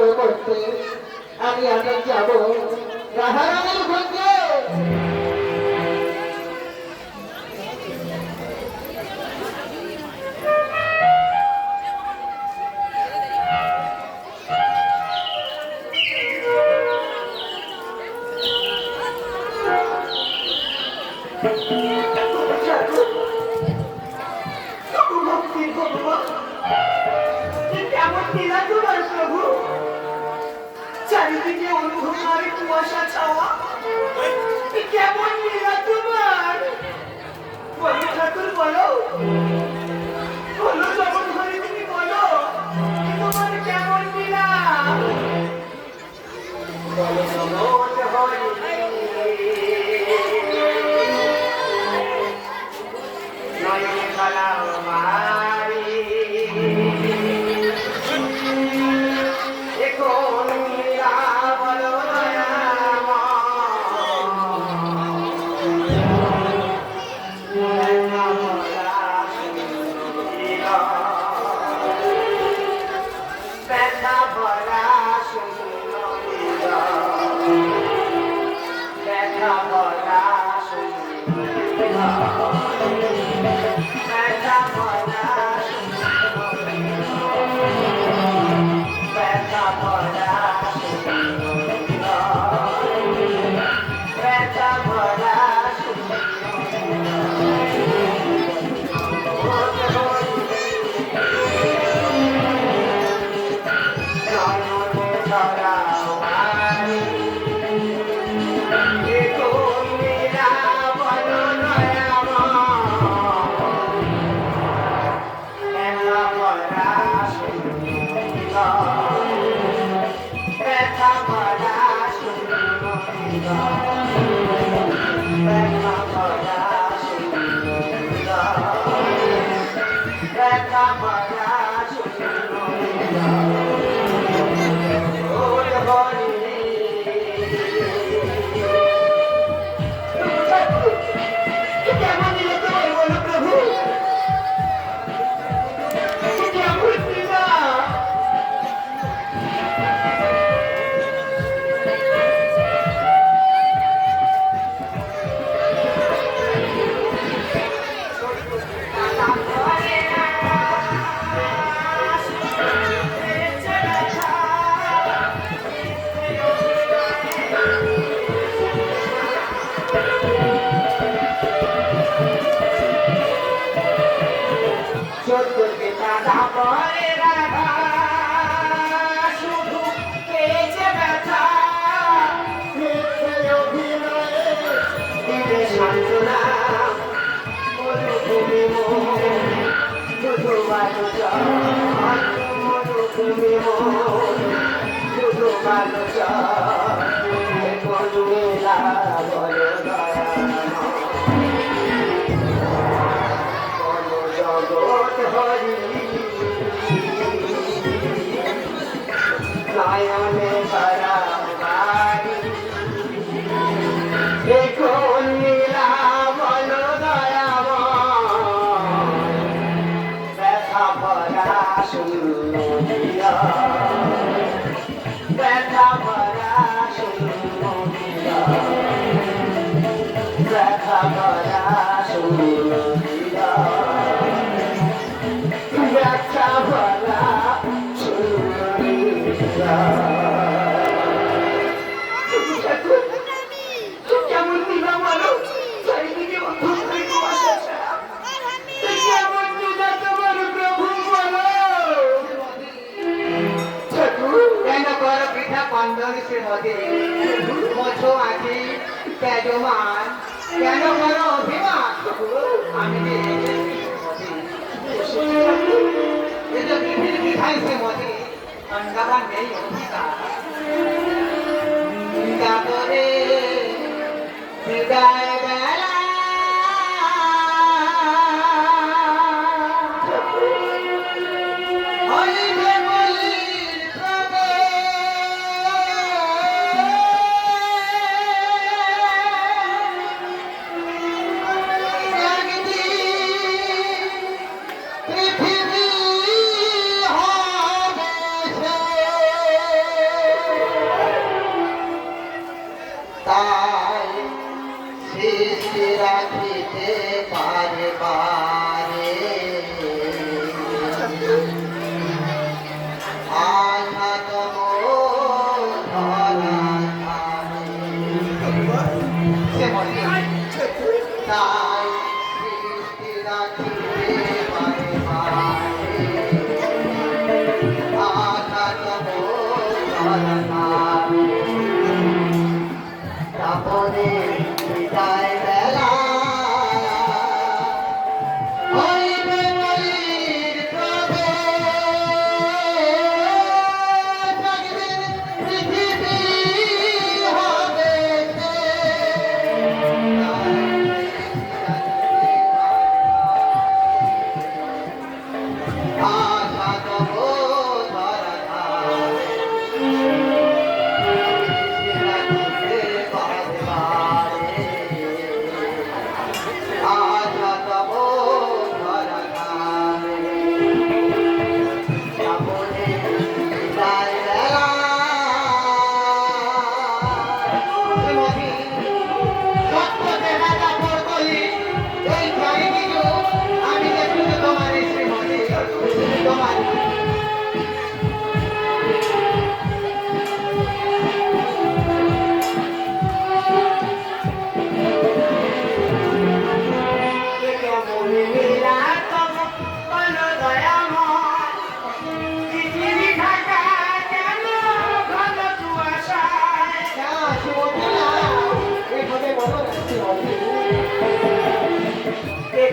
করতে করতে আমি আগে যাব। রাধারানীর ভঙ্গে ঘর কুয়াশা ছাওয়া? কেমন লীলা তোমার? বলো ঠাকুর, বলো। বলো যখন তুমি বলো তোমার কেমন লীলা বলো কালা মা é trabalho. তুমি মন শুধু মানুষ বন্ধ শ্রীমতী। মধু আছি তেজমান কেন করো অভিমান? আমি এটা বিধির বিধায় সে মনে অন্ধকার নেই অধিকার করে বিদায়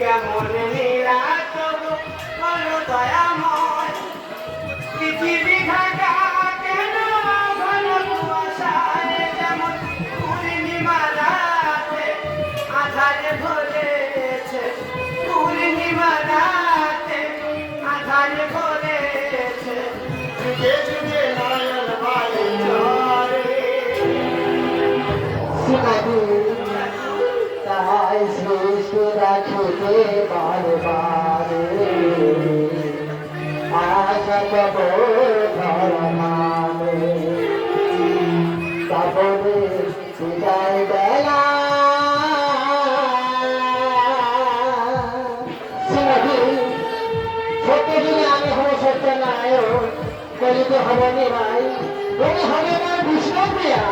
কেমন নীলা তবু বলো দয়াময়, পৃথিবী ঢাকা কেন ঘন কুয়াশায় যেমন পূর্ণিমা রাতে আধারে ভরেছে? পূর্ণিমা রাতে আধারে ভরেছে? যুগে যুগে নয়ন বায়ু ঝরে ছুটে বারবারে। আশা কবর ধরমানে। তারপরে বিদায় বেলা। আমি হব সত্য নায়ক কলিতে হব নি ভাই তুমি হবে না বিষ্ণু প্রিয়া